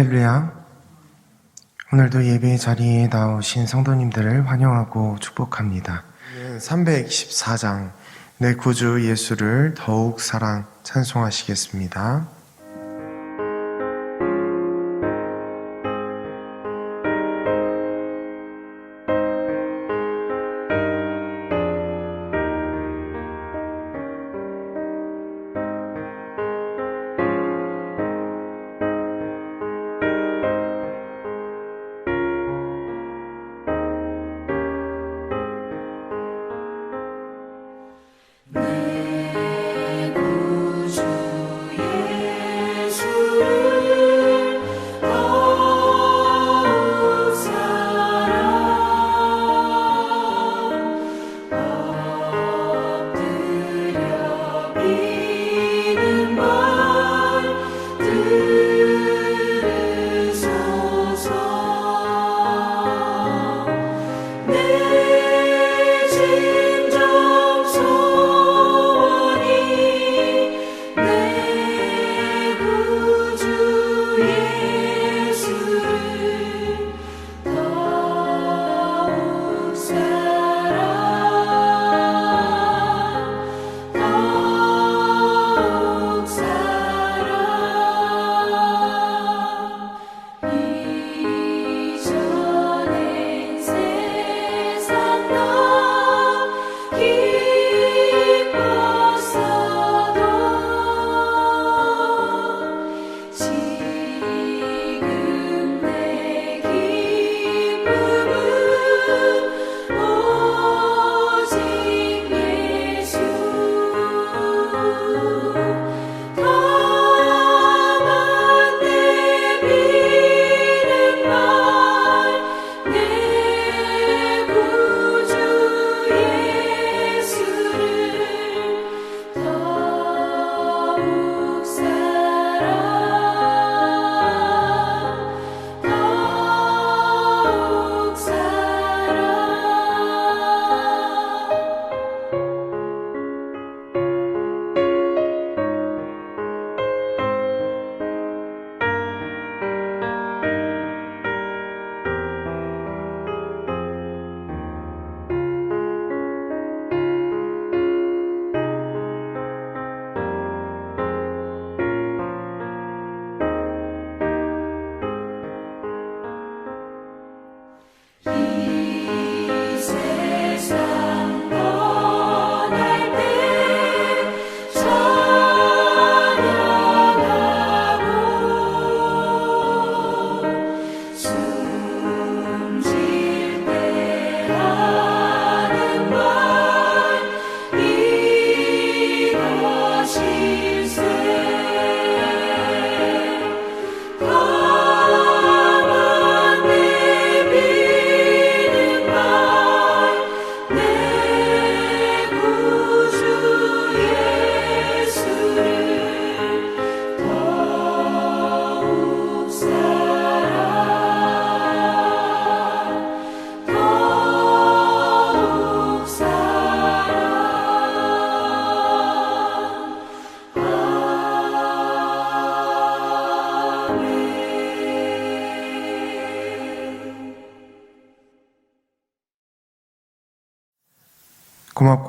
할렐루야. 오늘도 예배 자리에 나오신 성도님들을 환영하고 축복합니다. 324장 내 구주 예수를 더욱 사랑 찬송하시겠습니다.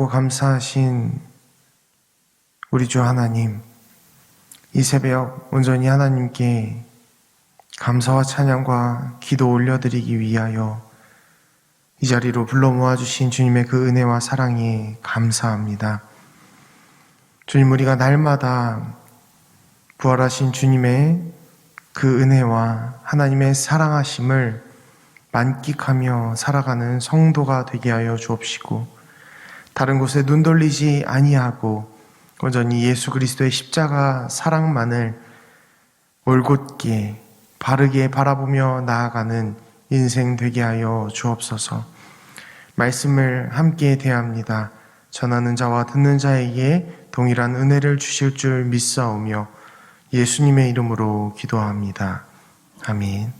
고맙고 감사하신 우리 주 하나님, 이 새벽 온전히 하나님께 감사와 찬양과 기도 올려드리기 위하여 이 자리로 불러 모아주신 주님의 그 은혜와 사랑에 감사합니다. 주님, 우리가 날마다 부활하신 주님의 그 은혜와 하나님의 사랑하심을 만끽하며 살아가는 성도가 되게 하여 주옵시고, 다른 곳에 눈 돌리지 아니하고 온전히 예수 그리스도의 십자가 사랑만을 올곧게 바르게 바라보며 나아가는 인생 되게 하여 주옵소서. 말씀을 함께 대합니다. 전하는 자와 듣는 자에게 동일한 은혜를 주실 줄 믿사오며 예수님의 이름으로 기도합니다. 아멘.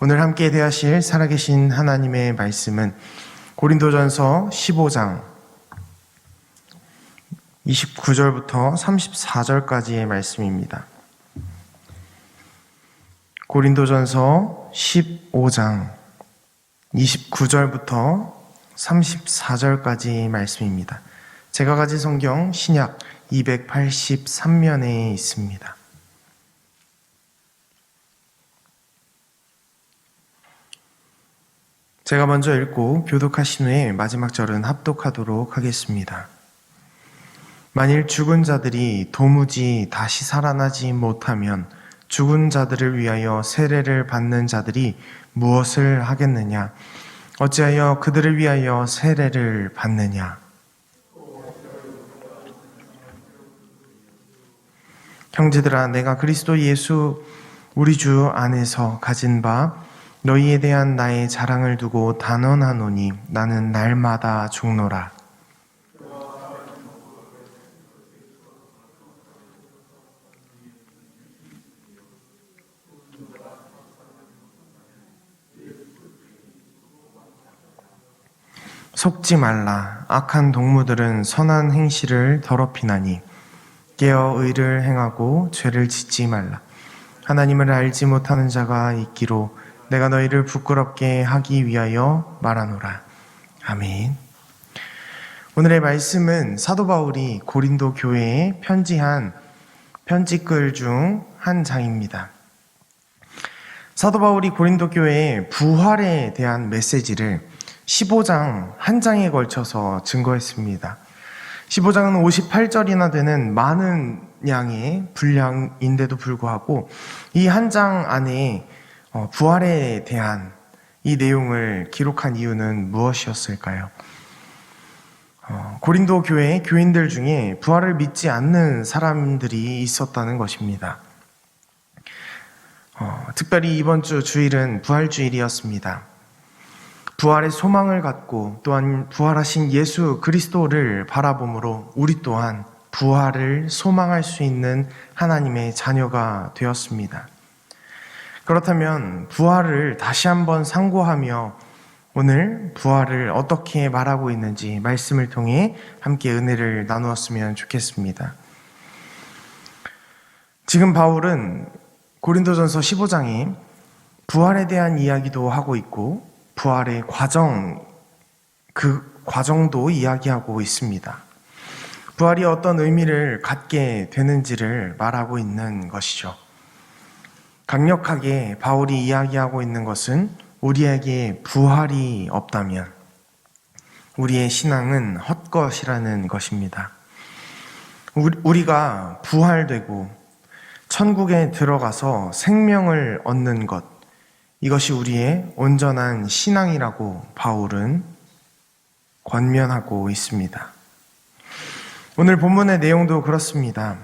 오늘 함께 대하실 살아계신 하나님의 말씀은 고린도전서 15장 29절부터 34절까지의 말씀입니다. 고린도전서 15장 29절부터 34절까지 말씀입니다. 제가 가진 성경 신약 283면에 있습니다. 제가 먼저 읽고 교독하신 후에 마지막 절은 합독하도록 하겠습니다. 만일 죽은 자들이 도무지 다시 살아나지 못하면 죽은 자들을 위하여 세례를 받는 자들이 무엇을 하겠느냐? 어찌하여 그들을 위하여 세례를 받느냐? 형제들아, 내가 그리스도 예수 우리 주 안에서 가진 바 너희에 대한 나의 자랑을 두고 단언하노니 나는 날마다 죽노라. 속지 말라. 악한 동무들은 선한 행실을 더럽히나니 깨어 의를 행하고 죄를 짓지 말라. 하나님을 알지 못하는 자가 있기로 내가 너희를 부끄럽게 하기 위하여 말하노라. 아멘. 오늘의 말씀은 사도 바울이 고린도 교회에 편지한 편지글 중 한 장입니다. 사도 바울이 고린도 교회의 부활에 대한 메시지를 15장 한 장에 걸쳐서 증거했습니다. 15장은 58절이나 되는 많은 양의 분량인데도 불구하고 이 한 장 안에 어, 부활에 대한 이 내용을 기록한 이유는 무엇이었을까요? 어, 고린도 교회 교인들 중에 부활을 믿지 않는 사람들이 있었다는 것입니다. 어, 특별히 이번 주 주일은 부활주일이었습니다. 부활의 소망을 갖고 또한 부활하신 예수 그리스도를 바라봄으로 우리 또한 부활을 소망할 수 있는 하나님의 자녀가 되었습니다. 그렇다면 부활을 다시 한번 상고하며 오늘 부활을 어떻게 말하고 있는지 말씀을 통해 함께 은혜를 나누었으면 좋겠습니다. 지금 바울은 고린도전서 15장에 부활에 대한 이야기도 하고 있고 부활의 과정 그 과정도 이야기하고 있습니다. 부활이 어떤 의미를 갖게 되는지를 말하고 있는 것이죠. 강력하게 바울이 이야기하고 있는 것은 우리에게 부활이 없다면 우리의 신앙은 헛것이라는 것입니다. 우리- 우리가 부활되고 천국에 들어가서 생명을 얻는 것, 이것이 우리의 온전한 신앙이라고 바울은 권면하고 있습니다. 오늘 본문의 내용도 그렇습니다.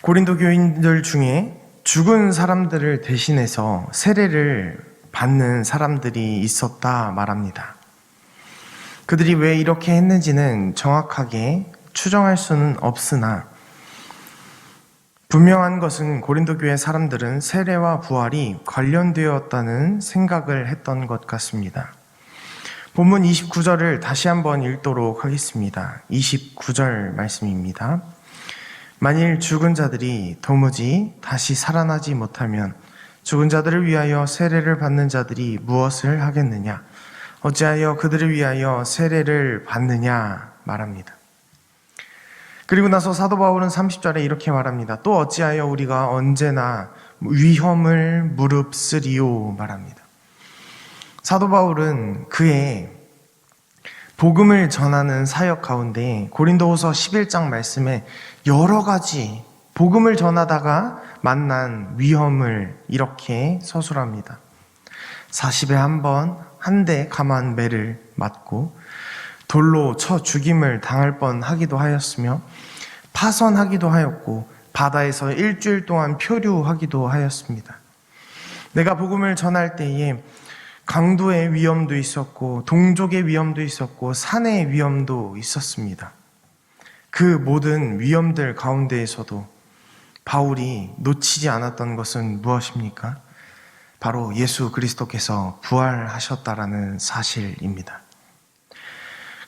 고린도 교인들 중에 죽은 사람들을 대신해서 세례를 받는 사람들이 있었다 말합니다. 그들이 왜 이렇게 했는지는 정확하게 추정할 수는 없으나 분명한 것은 고린도 교회 사람들은 세례와 부활이 관련되었다는 생각을 했던 것 같습니다. 본문 29절을 다시 한번 읽도록 하겠습니다. 29절 말씀입니다. 만일 죽은 자들이 도무지 다시 살아나지 못하면 죽은 자들을 위하여 세례를 받는 자들이 무엇을 하겠느냐? 어찌하여 그들을 위하여 세례를 받느냐? 말합니다. 그리고 나서 사도 바울은 30절에 이렇게 말합니다. 또 어찌하여 우리가 언제나 위험을 무릅쓰리요 말합니다. 사도 바울은 그의 복음을 전하는 사역 가운데 고린도후서 11장 말씀에 여러 가지 복음을 전하다가 만난 위험을 이렇게 서술합니다. 40에 한 번 한 대 감한 매를 맞고 돌로 쳐 죽임을 당할 뻔 하기도 하였으며 파선하기도 하였고 바다에서 일주일 동안 표류하기도 하였습니다. 내가 복음을 전할 때에 강도의 위험도 있었고 동족의 위험도 있었고 산의 위험도 있었습니다. 그 모든 위험들 가운데에서도 바울이 놓치지 않았던 것은 무엇입니까? 바로 예수 그리스도께서 부활하셨다라는 사실입니다.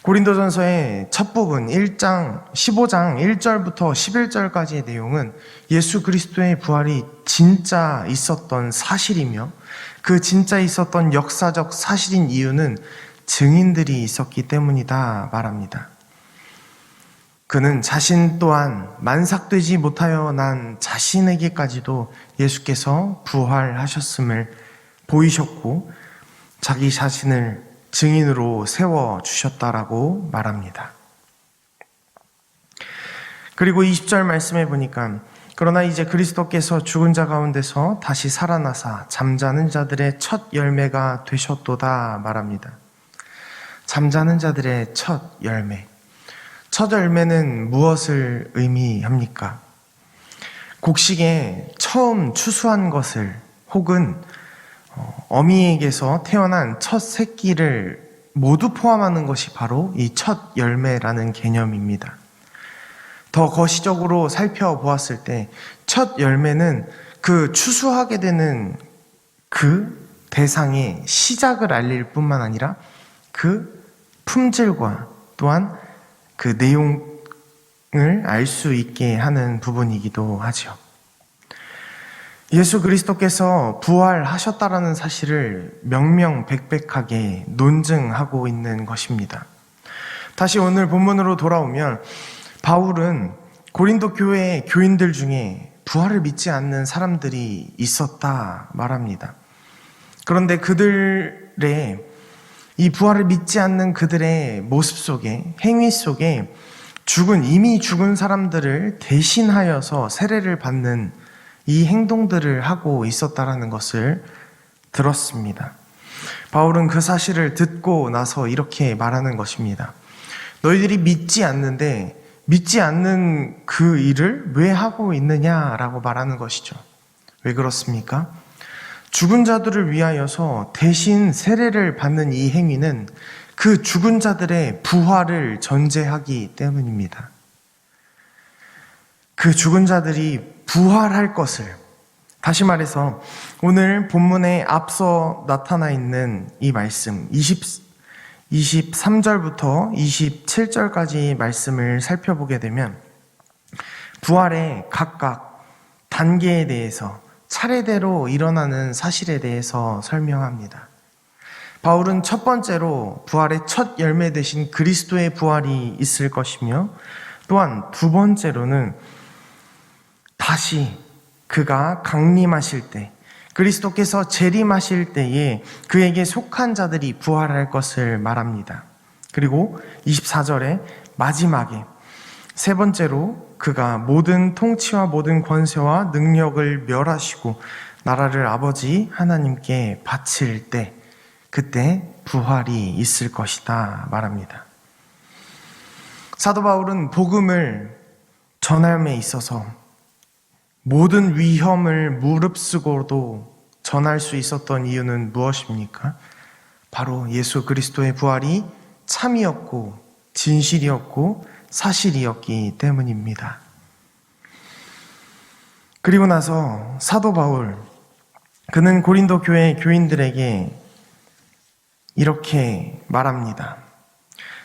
고린도전서의 첫 부분 1장 15장 1절부터 11절까지의 내용은 예수 그리스도의 부활이 진짜 있었던 사실이며 그 진짜 있었던 역사적 사실인 이유는 증인들이 있었기 때문이다 말합니다. 그는 자신 또한 만삭되지 못하여 난 자신에게까지도 예수께서 부활하셨음을 보이셨고 자기 자신을 증인으로 세워 주셨다라고 말합니다. 그리고 20절 말씀해 보니까 그러나 이제 그리스도께서 죽은 자 가운데서 다시 살아나사 잠자는 자들의 첫 열매가 되셨도다 말합니다. 잠자는 자들의 첫 열매. 첫 열매는 무엇을 의미합니까? 곡식에 처음 추수한 것을 혹은 어, 어미에게서 태어난 첫 새끼를 모두 포함하는 것이 바로 이 첫 열매라는 개념입니다. 더 거시적으로 살펴보았을 때 첫 열매는 그 추수하게 되는 그 대상의 시작을 알릴 뿐만 아니라 그 품질과 또한 그 내용을 알 수 있게 하는 부분이기도 하죠. 예수 그리스도께서 부활하셨다라는 사실을 명명백백하게 논증하고 있는 것입니다. 다시 오늘 본문으로 돌아오면 바울은 고린도 교회 교인들 중에 부활을 믿지 않는 사람들이 있었다 말합니다. 그런데 그들의 이 부활을 믿지 않는 그들의 모습 속에 행위 속에 죽은 이미 죽은 사람들을 대신하여서 세례를 받는 이 행동들을 하고 있었다라는 것을 들었습니다. 바울은 그 사실을 듣고 나서 이렇게 말하는 것입니다. 너희들이 믿지 않는데 믿지 않는 그 일을 왜 하고 있느냐라고 말하는 것이죠. 왜 그렇습니까? 죽은 자들을 위하여서 대신 세례를 받는 이 행위는 그 죽은 자들의 부활을 전제하기 때문입니다. 그 죽은 자들이 부활할 것을 다시 말해서 오늘 본문에 앞서 나타나 있는 이 말씀 20, 23절부터 27절까지 말씀을 살펴보게 되면 부활의 각각 단계에 대해서 차례대로 일어나는 사실에 대해서 설명합니다. 바울은 첫 번째로 부활의 첫 열매 대신 그리스도의 부활이 있을 것이며 또한 두 번째로는 다시 그가 강림하실 때 그리스도께서 재림하실 때에 그에게 속한 자들이 부활할 것을 말합니다. 그리고 24절에 마지막에 세 번째로 그가 모든 통치와 모든 권세와 능력을 멸하시고 나라를 아버지 하나님께 바칠 때 그때 부활이 있을 것이다 말합니다. 사도 바울은 복음을 전함에 있어서 모든 위험을 무릅쓰고도 전할 수 있었던 이유는 무엇입니까? 바로 예수 그리스도의 부활이 참이었고 진실이었고 사실이었기 때문입니다. 그리고 나서 사도 바울, 그는 고린도 교회 교인들에게 이렇게 말합니다.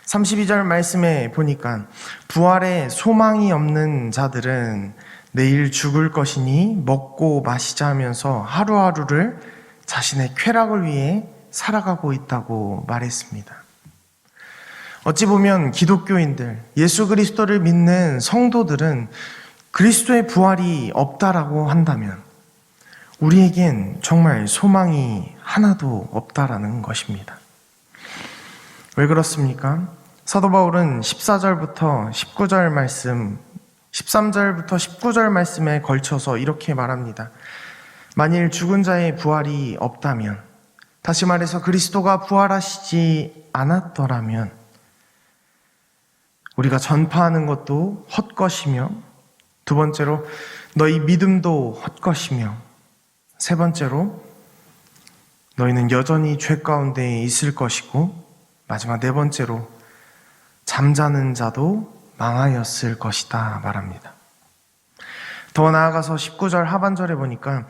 32절 말씀에 보니까 부활에 소망이 없는 자들은 내일 죽을 것이니 먹고 마시자 하면서 하루하루를 자신의 쾌락을 위해 살아가고 있다고 말했습니다. 어찌 보면 기독교인들, 예수 그리스도를 믿는 성도들은 그리스도의 부활이 없다라고 한다면 우리에겐 정말 소망이 하나도 없다라는 것입니다. 왜 그렇습니까? 사도 바울은 14절부터 19절 말씀, 13절부터 19절 말씀에 걸쳐서 이렇게 말합니다. 만일 죽은 자의 부활이 없다면, 다시 말해서 그리스도가 부활하시지 않았더라면, 우리가 전파하는 것도 헛것이며, 두 번째로 너희 믿음도 헛것이며, 세 번째로 너희는 여전히 죄 가운데 있을 것이고, 마지막 네 번째로 잠자는 자도 망하였을 것이다 말합니다. 더 나아가서 19절 하반절에 보니까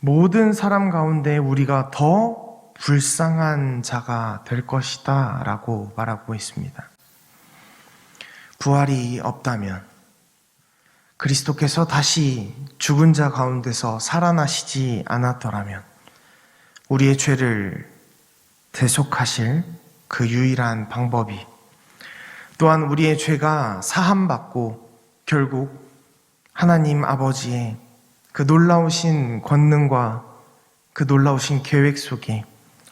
모든 사람 가운데 우리가 더 불쌍한 자가 될 것이다 라고 말하고 있습니다. 부활이 없다면 그리스도께서 다시 죽은 자 가운데서 살아나시지 않았더라면 우리의 죄를 대속하실 그 유일한 방법이 또한 우리의 죄가 사함받고 결국 하나님 아버지의 그 놀라우신 권능과 그 놀라우신 계획 속에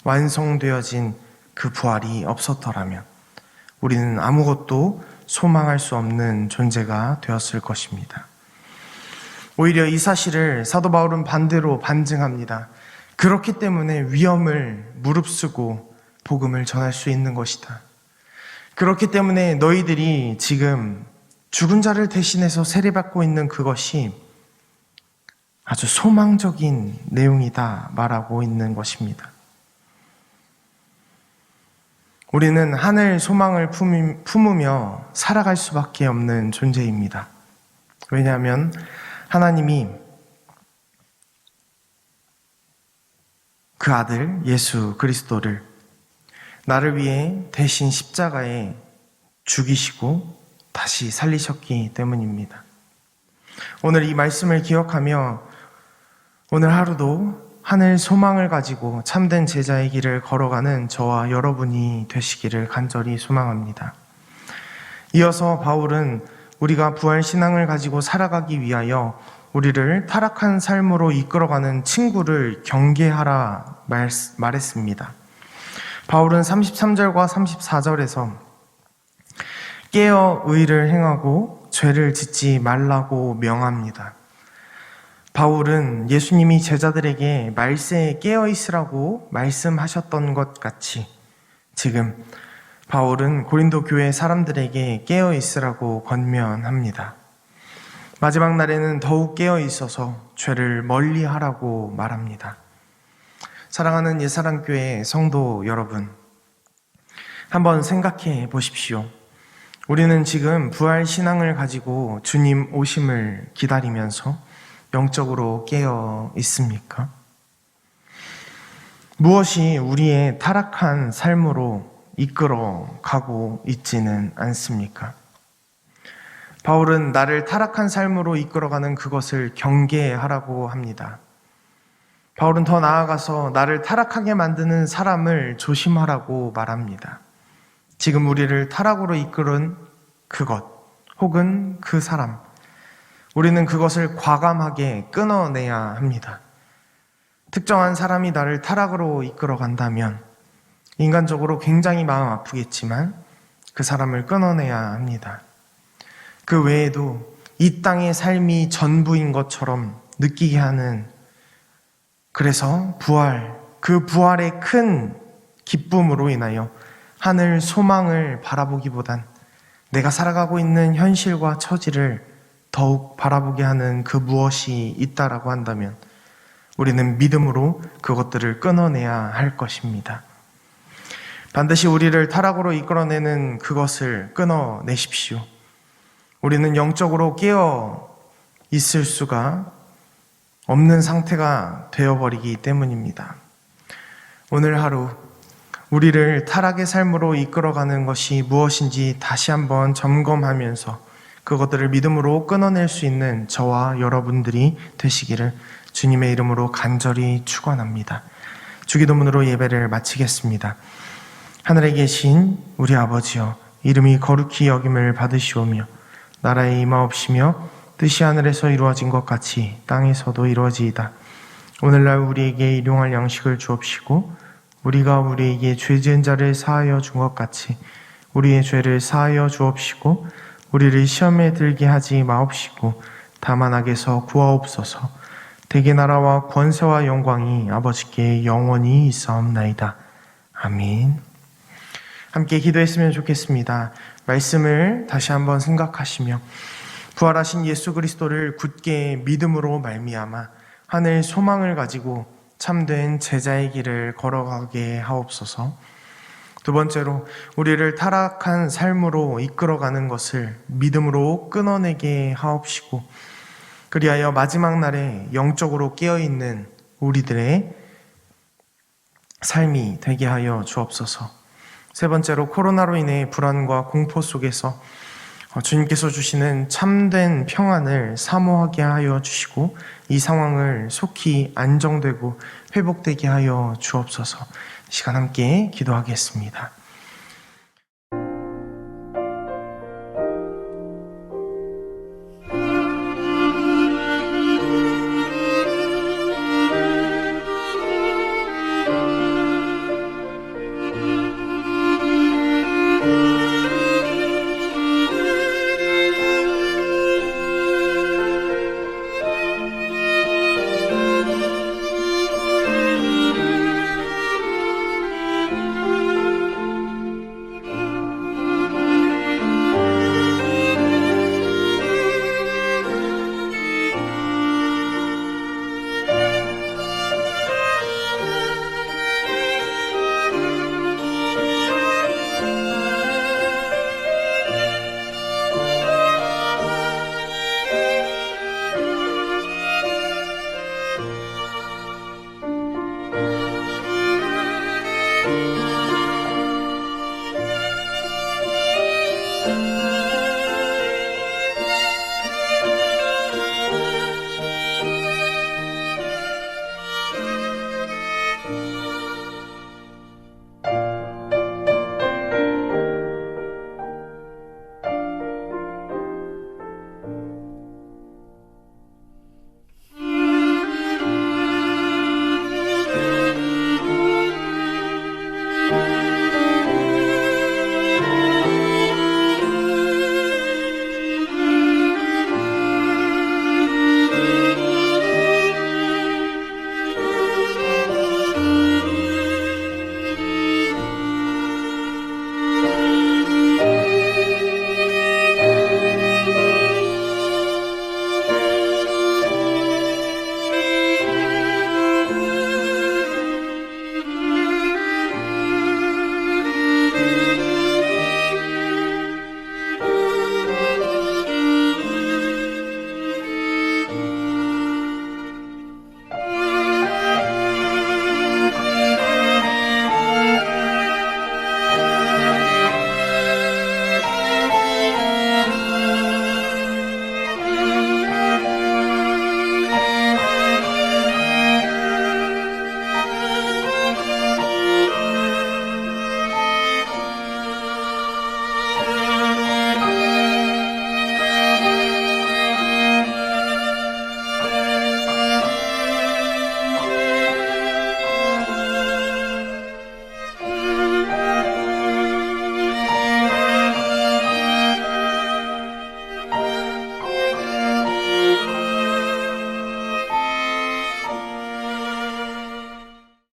완성되어진 그 부활이 없었더라면 우리는 아무것도 소망할 수 없는 존재가 되었을 것입니다. 오히려 이 사실을 사도 바울은 반대로 반증합니다. 그렇기 때문에 위험을 무릅쓰고 복음을 전할 수 있는 것이다. 그렇기 때문에 너희들이 지금 죽은 자를 대신해서 세례받고 있는 그것이 아주 소망적인 내용이다 말하고 있는 것입니다. 우리는 하늘 소망을 품으며 살아갈 수밖에 없는 존재입니다. 왜냐하면 하나님이 그 아들 예수 그리스도를 나를 위해 대신 십자가에 죽이시고 다시 살리셨기 때문입니다. 오늘 이 말씀을 기억하며 오늘 하루도 하늘 소망을 가지고 참된 제자의 길을 걸어가는 저와 여러분이 되시기를 간절히 소망합니다. 이어서 바울은 우리가 부활 신앙을 가지고 살아가기 위하여 우리를 타락한 삶으로 이끌어가는 친구를 경계하라 말, 말했습니다. 바울은 33절과 34절에서 깨어 의를 행하고 죄를 짓지 말라고 명합니다. 바울은 예수님이 제자들에게 말세에 깨어 있으라고 말씀하셨던 것 같이 지금 바울은 고린도 교회 사람들에게 깨어 있으라고 권면합니다. 마지막 날에는 더욱 깨어 있어서 죄를 멀리 하라고 말합니다. 사랑하는 예사랑교회 성도 여러분, 한번 생각해 보십시오. 우리는 지금 부활 신앙을 가지고 주님 오심을 기다리면서 영적으로 깨어 있습니까? 무엇이 우리의 타락한 삶으로 이끌어 가고 있지는 않습니까? 바울은 나를 타락한 삶으로 이끌어가는 그것을 경계하라고 합니다. 바울은 더 나아가서 나를 타락하게 만드는 사람을 조심하라고 말합니다. 지금 우리를 타락으로 이끌은 그것 혹은 그 사람, 우리는 그것을 과감하게 끊어내야 합니다. 특정한 사람이 나를 타락으로 이끌어 간다면 인간적으로 굉장히 마음 아프겠지만 그 사람을 끊어내야 합니다. 그 외에도 이 땅의 삶이 전부인 것처럼 느끼게 하는 그래서 부활, 그 부활의 큰 기쁨으로 인하여 하늘 소망을 바라보기보단 내가 살아가고 있는 현실과 처지를 더욱 바라보게 하는 그 무엇이 있다라고 한다면 우리는 믿음으로 그것들을 끊어내야 할 것입니다. 반드시 우리를 타락으로 이끌어내는 그것을 끊어내십시오. 우리는 영적으로 깨어 있을 수가 없는 상태가 되어버리기 때문입니다. 오늘 하루 우리를 타락의 삶으로 이끌어가는 것이 무엇인지 다시 한번 점검하면서 그것들을 믿음으로 끊어낼 수 있는 저와 여러분들이 되시기를 주님의 이름으로 간절히 축원합니다. 주기도문으로 예배를 마치겠습니다. 하늘에 계신 우리 아버지여 이름이 거룩히 여김을 받으시오며 나라에 임하옵시며 뜻이 하늘에서 이루어진 것 같이 땅에서도 이루어지이다. 오늘날 우리에게 일용할 양식을 주옵시고 우리가 우리에게 죄 지은 자를 사하여 준 것 같이 우리의 죄를 사하여 주옵시고 우리를 시험에 들게 하지 마옵시고 다만 악에서 구하옵소서 대개 나라와 권세와 영광이 아버지께 영원히 있사옵나이다. 아멘. 함께 기도했으면 좋겠습니다. 말씀을 다시 한번 생각하시며 부활하신 예수 그리스도를 굳게 믿음으로 말미암아 하늘 소망을 가지고 참된 제자의 길을 걸어가게 하옵소서. 두 번째로 우리를 타락한 삶으로 이끌어가는 것을 믿음으로 끊어내게 하옵시고 그리하여 마지막 날에 영적으로 깨어 있는 우리들의 삶이 되게 하여 주옵소서. 세 번째로 코로나로 인해 불안과 공포 속에서 어, 주님께서 주시는 참된 평안을 사모하게 하여 주시고 이 상황을 속히 안정되고 회복되게 하여 주옵소서. 이 시간 함께 기도하겠습니다.